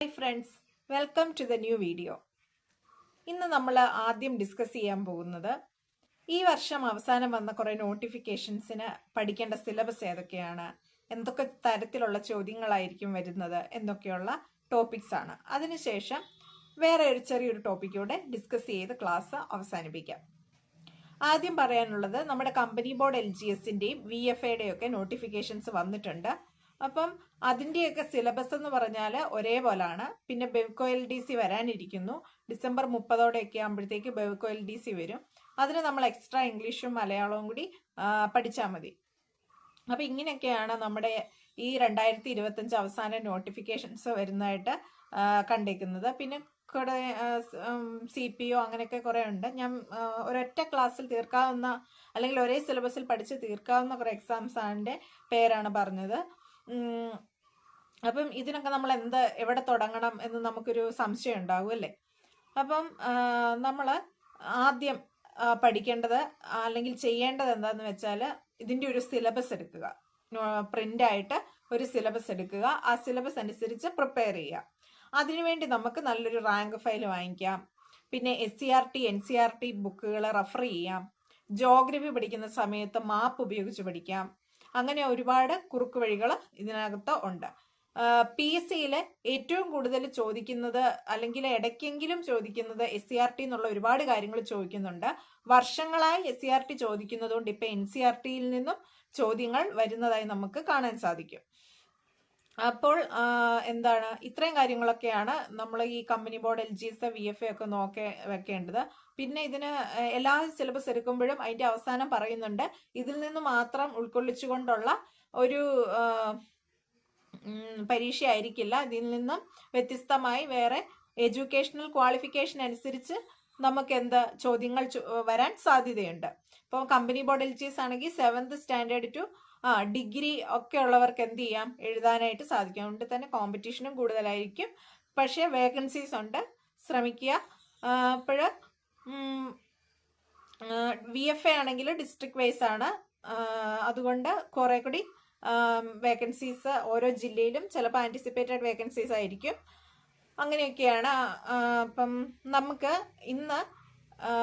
Hi friends welcome to the new video ഇന്ന് നമ്മൾ ആദ്യം ഡിസ്കസ് ചെയ്യാൻ പോകുന്നത് ഈ വർഷം അവസാനം വന്ന കുറേ നോട്ടിഫിക്കേഷൻസിന് പഠിക്കേണ്ട സിലബസ് ഏതൊക്കെയാണ് എന്തൊക്കെ തരത്തിലുള്ള ചോദ്യങ്ങളായിരിക്കും വരുന്നത് എന്നൊക്കെയുള്ള ടോപ്പിക്സ് ആണ്. അതിനുശേഷം വേറെ ഒരു ചെറിയൊരു ടോപ്പിക്കൂടെ ഡിസ്കസ് ചെയ്ത് ക്ലാസ് അവസാനിപ്പിക്കാം. ആദ്യം പറയാനുള്ളത് നമ്മുടെ കമ്പനി ബോർഡ് എൽ ജി എസിന്റെയും വി എഫ് എയുടെയും ഒക്കെ നോട്ടിഫിക്കേഷൻസ് വന്നിട്ടുണ്ട്. അപ്പം അതിന്റെയൊക്കെ സിലബസ് എന്ന് പറഞ്ഞാൽ ഒരേപോലാണ്. പിന്നെ ബെവ്കോ എൽ ഡി സി വരാനിരിക്കുന്നു. ഡിസംബർ മുപ്പതോടെയൊക്കെ ആകുമ്പോഴത്തേക്ക് ബെവ്കോ എൽ ഡി സി വരും. അതിന് നമ്മൾ എക്സ്ട്രാ ഇംഗ്ലീഷും മലയാളവും കൂടി പഠിച്ചാൽ മതി. അപ്പം ഇങ്ങനെയൊക്കെയാണ് നമ്മുടെ ഈ രണ്ടായിരത്തി ഇരുപത്തഞ്ച് അവസാന നോട്ടിഫിക്കേഷൻസ് വരുന്നതായിട്ട് കണ്ടേക്കുന്നത്. പിന്നെ കുറെ സി പി ഒ അങ്ങനെയൊക്കെ കുറെ ഉണ്ട്. ഞാൻ ഒരൊറ്റ ക്ലാസ്സിൽ തീർക്കാവുന്ന അല്ലെങ്കിൽ ഒരേ സിലബസിൽ പഠിച്ച് തീർക്കാവുന്ന കുറെ എക്സാംസ് ആണിന്റെ പേരാണ് പറഞ്ഞത്. അപ്പം ഇതിനൊക്കെ നമ്മൾ എന്ത് എവിടെ തുടങ്ങണം എന്ന് നമുക്കൊരു സംശയം ഉണ്ടാവും അല്ലേ? അപ്പം നമ്മൾ ആദ്യം പഠിക്കേണ്ടത് അല്ലെങ്കിൽ ചെയ്യേണ്ടത് എന്താന്ന് വെച്ചാൽ ഇതിന്റെ ഒരു സിലബസ് എടുക്കുക. പ്രിന്റ് ആയിട്ട് ഒരു സിലബസ് എടുക്കുക. ആ സിലബസ് അനുസരിച്ച് പ്രിപ്പയർ ചെയ്യുക. അതിനുവേണ്ടി നമുക്ക് നല്ലൊരു റാങ്ക് ഫയൽ വാങ്ങിക്കാം. പിന്നെ S C R T N C R T ബുക്കുകൾ റെഫർ ചെയ്യാം. ജോഗ്രഫി പഠിക്കുന്ന സമയത്ത് മാപ്പ് ഉപയോഗിച്ച് പഠിക്കാം. അങ്ങനെ ഒരുപാട് കുറുക്ക് വഴികൾ ഇതിനകത്ത് ഉണ്ട്. പി എസ് സിയിൽ ഏറ്റവും കൂടുതൽ ചോദിക്കുന്നത് അല്ലെങ്കിൽ ഇടയ്ക്കെങ്കിലും ചോദിക്കുന്നത് എസ് സി ആർ ടി എന്നുള്ള ഒരുപാട് കാര്യങ്ങൾ ചോദിക്കുന്നുണ്ട്. വർഷങ്ങളായി എസ് സി ആർ ടി ചോദിക്കുന്നതുകൊണ്ട് ഇപ്പം എൻ സി ആർ ടിയിൽ നിന്നും ചോദ്യങ്ങൾ വരുന്നതായി നമുക്ക് കാണാൻ സാധിക്കും. അപ്പോൾ എന്താണ് ഇത്രയും കാര്യങ്ങളൊക്കെയാണ് നമ്മൾ ഈ company board L G S V F A ഒക്കെ നോക്കി വെക്കേണ്ടത്. പിന്നെ ഇതിന് എല്ലാ സിലബസ് എടുക്കുമ്പോഴും അതിന്റെ അവസാനം പറയുന്നുണ്ട്. ഇതിൽ നിന്ന് മാത്രം ഉൾക്കൊള്ളിച്ചുകൊണ്ടുള്ള ഒരു പരീക്ഷയായിരിക്കില്ല. ഇതിൽ നിന്നും വ്യത്യസ്തമായി വേറെ എഡ്യൂക്കേഷണൽ ക്വാളിഫിക്കേഷൻ അനുസരിച്ച് നമുക്ക് എന്ത് ചോദ്യങ്ങൾ വരാൻ സാധ്യതയുണ്ട്. ഇപ്പോൾ company board L G S ആണെങ്കിൽ സെവൻത് സ്റ്റാൻഡേർഡ് ടു ആ ഡിഗ്രി ഒക്കെ ഉള്ളവർക്ക് എന്ത് ചെയ്യാം? എഴുതാനായിട്ട് സാധിക്കും. അതുകൊണ്ട് തന്നെ കോമ്പറ്റീഷനും കൂടുതലായിരിക്കും. പക്ഷേ വേക്കൻസീസ് ഉണ്ട്. ശ്രമിക്കുക. അപ്പോൾ വി എഫ് എ ആണെങ്കിൽ ഡിസ്ട്രിക്ട് വൈസ് ആണ്. അതുകൊണ്ട് കുറെ കൂടി വേക്കൻസീസ് ഓരോ ജില്ലയിലും ചിലപ്പോൾ ആന്റിസിപ്പേറ്റഡ് വേക്കൻസീസ് ആയിരിക്കും. അങ്ങനെയൊക്കെയാണ്. അപ്പം നമുക്ക് ഇന്ന്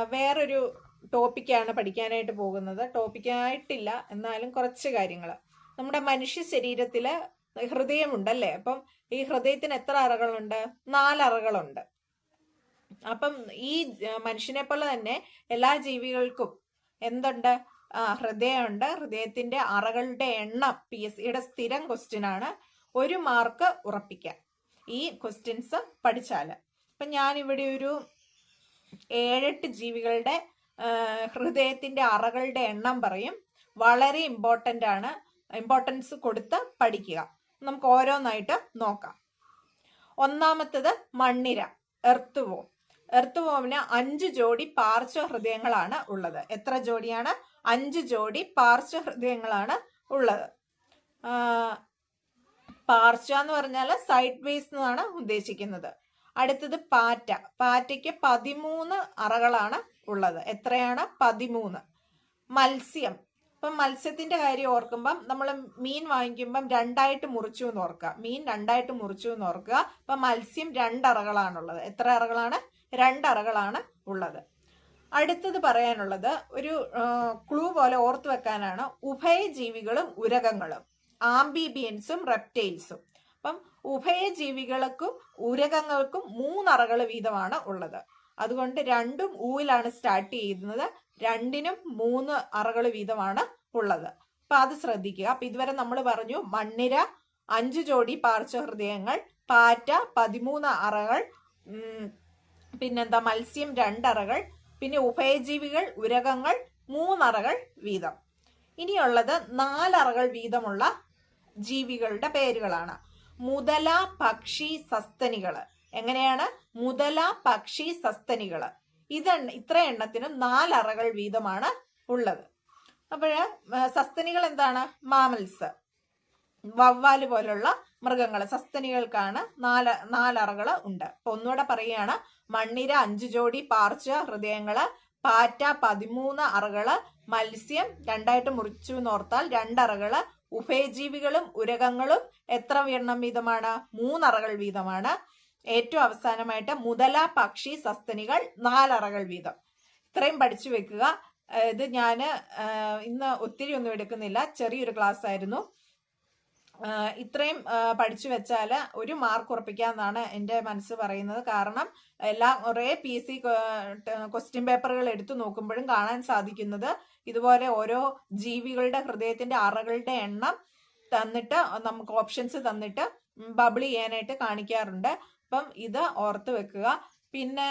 വേറൊരു ടോപ്പിക്കാണ് പഠിക്കാനായിട്ട് പോകുന്നത്. ടോപ്പിക്കായിട്ടില്ല. എന്നാലും കുറച്ച് കാര്യങ്ങൾ. നമ്മുടെ മനുഷ്യ ശരീരത്തിൽ ഹൃദയമുണ്ടല്ലേ? അപ്പം ഈ ഹൃദയത്തിന് എത്ര അറകളുണ്ട്? നാലറകളുണ്ട്. അപ്പം ഈ മനുഷ്യനെ പോലെ തന്നെ എല്ലാ ജീവികൾക്കും എന്തുണ്ട്? ഹൃദയമുണ്ട്. ഹൃദയത്തിന്റെ അറകളുടെ എണ്ണം പി എസ് സിയുടെ സ്ഥിരം ക്വസ്റ്റ്യൻ ആണ്. ഒരു മാർക്ക് ഉറപ്പിക്കാം ഈ ക്വസ്റ്റ്യൻസ് പഠിച്ചാൽ. അപ്പം ഞാനിവിടെ ഒരു ഏഴെട്ട് ജീവികളുടെ ആ, ഹൃദയത്തിന്റെ അറകളുടെ എണ്ണം പറയും. വളരെ ഇമ്പോർട്ടന്റ് ആണ്. ഇമ്പോർട്ടൻസ് കൊടുത്ത് പഠിക്കുക. നമുക്ക് ഓരോന്നായിട്ട് നോക്കാം. ഒന്നാമത്തത് മണ്ണിര എർത്ത് വോം എർത്ത് വോമിന് അഞ്ച് ജോഡി പാർശ്വ ഹൃദയങ്ങളാണ് ഉള്ളത്. എത്ര ജോഡിയാണ് അഞ്ച് ജോഡി പാർശ്വ ഹൃദയങ്ങളാണ് ഉള്ളത്. പാർശ്വ എന്ന് പറഞ്ഞാൽ സൈഡ് വേസ് എന്നാണ് ഉദ്ദേശിക്കുന്നത്. അടുത്തത് പാറ്റ. പാറ്റയ്ക്ക് പതിമൂന്ന് അറകളാണ് ഉള്ളത്. എത്രയാണ്? പതിമൂന്ന്. മത്സ്യം. ഇപ്പം മത്സ്യത്തിന്റെ കാര്യം ഓർക്കുമ്പം നമ്മൾ മീൻ വാങ്ങിക്കുമ്പം രണ്ടായിട്ട് മുറിച്ചു എന്ന് ഓർക്കുക. മീൻ രണ്ടായിട്ട് മുറിച്ചു എന്ന് ഓർക്കുക. അപ്പം മത്സ്യം രണ്ടറകളാണുള്ളത്. എത്ര അറകളാണ്? രണ്ടറകളാണ് ഉള്ളത്. അടുത്തത് പറയാനുള്ളത് ഒരു ക്ലൂ പോലെ ഓർത്തു വെക്കാനാണ് ഉഭയജീവികളും ഉരകങ്ങളും. ആംബിബിയൻസും റെപ്റ്റൈൽസും അപ്പം ഉഭയജീവികൾക്കും ഉരകങ്ങൾക്കും മൂന്നറകൾ വീതമാണ് ഉള്ളത്. അതുകൊണ്ട് രണ്ടും ഊവിലാണ് സ്റ്റാർട്ട് ചെയ്യുന്നത്. രണ്ടിനും മൂന്ന് അറകൾ വീതമാണ് ഉള്ളത്. അപ്പൊ അത് ശ്രദ്ധിക്കുക. അപ്പൊ ഇതുവരെ നമ്മൾ പറഞ്ഞു മണ്ണിര അഞ്ചു ജോഡി പാർശ്വഹൃദയങ്ങൾ പാറ്റ പതിമൂന്ന് അറകൾ പിന്നെന്താ മത്സ്യം രണ്ടറകൾ പിന്നെ ഉഭയജീവികൾ ഉരകങ്ങൾ മൂന്നറകൾ വീതം. ഇനിയുള്ളത് നാലറകൾ വീതമുള്ള ജീവികളുടെ പേരുകളാണ്. മുതല പക്ഷി സസ്തനികൾ. എങ്ങനെയാണ്? മുതല പക്ഷി സസ്തനികൾ ഇത് ഇത്ര എണ്ണത്തിനും നാലറകൾ വീതമാണ് ഉള്ളത്. അപ്പോഴ് സസ്തനികൾ എന്താണ്? മാമൽസ്. വവ്വാൽ പോലുള്ള മൃഗങ്ങൾ സസ്തനികൾക്കാണ് നാല് നാലറകൾ ഉണ്ട്. അപ്പൊ ഒന്നുകൂടെ പറയുകയാണ്. മണ്ണിര അഞ്ചു ജോഡി പാർച്ച ഹൃദയങ്ങൾ പാറ്റ പതിമൂന്ന് അറകൾ മത്സ്യം രണ്ടായിട്ട് മുറിച്ചു നോർത്താൽ രണ്ടറകൾ ഉഭയജീവികളും ഉരകങ്ങളും എത്ര എണ്ണം വീതമാണ്? മൂന്നറകൾ വീതമാണ്. ഏറ്റവും അവസാനമായിട്ട് മുതല പക്ഷി സസ്തനികൾ നാലറകൾ വീതം. ഇത്രയും പഠിച്ചു വെക്കുക. ഇത് ഞാൻ ഇന്ന് ഒത്തിരി ഒന്നും എടുക്കുന്നില്ല. ചെറിയൊരു ക്ലാസ് ആയിരുന്നു ഇത്രയും പഠിച്ചു വെച്ചാൽ ഒരു മാർക്ക് ഉറപ്പിക്കാമെന്നാണ് എന്റെ മനസ്സ് പറയുന്നത്. കാരണം എല്ലാം കുറേ പി സി ക്വസ്റ്റ്യൻ പേപ്പറുകൾ എടുത്തു നോക്കുമ്പോഴും കാണാൻ സാധിക്കുന്നത് ഇതുപോലെ ഓരോ ജീവികളുടെ ഹൃദയത്തിന്റെ അറകളുടെ എണ്ണം തന്നിട്ട് നമുക്ക് ഓപ്ഷൻസ് തന്നിട്ട് ബബിൾ ചെയ്യാനായിട്ട് കാണിക്കാറുണ്ട്. അപ്പം ഇത് ഓർത്ത് വെക്കുക. പിന്നെ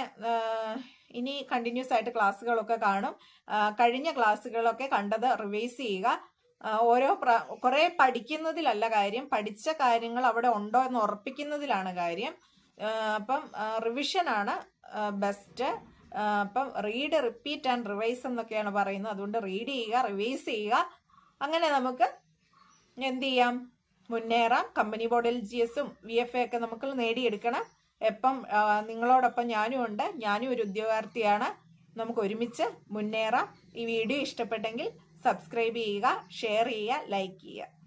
ഇനി കണ്ടിന്യൂസ് ആയിട്ട് ക്ലാസ്സുകളൊക്കെ കാണും. കഴിഞ്ഞ ക്ലാസ്സുകളൊക്കെ കണ്ടത് റിവൈസ് ചെയ്യുക. ഓരോ പ്ര കുറേ പഠിക്കുന്നതിലല്ല കാര്യം. പഠിച്ച കാര്യങ്ങൾ അവിടെ ഉണ്ടോ എന്ന് ഉറപ്പിക്കുന്നതിലാണ് കാര്യം. അപ്പം റിവിഷനാണ് ബെസ്റ്റ് അപ്പം റീഡ് റിപ്പീറ്റ് ആൻഡ് റിവൈസ് എന്നൊക്കെയാണ് പറയുന്നത്. അതുകൊണ്ട് റീഡ് ചെയ്യുക റിവൈസ് ചെയ്യുക. അങ്ങനെ നമുക്ക് എന്ത് ചെയ്യാം? മുന്നേറാം. കമ്പനി ബോർഡ് എൽ ജി എസും വി എഫ് ഒക്കെ നമുക്ക് നേടിയെടുക്കണം. എപ്പം നിങ്ങളോടൊപ്പം ഞാനും ഉണ്ട്. ഞാനും ഒരു ഉദ്യോഗാർത്ഥിയാണ്. നമുക്ക് ഒരുമിച്ച് മുന്നേറാം. ഈ വീഡിയോ ഇഷ്ടപ്പെട്ടെങ്കിൽ സബ്സ്ക്രൈബ് ചെയ്യുക ഷെയർ ചെയ്യുക ലൈക്ക് ചെയ്യുക.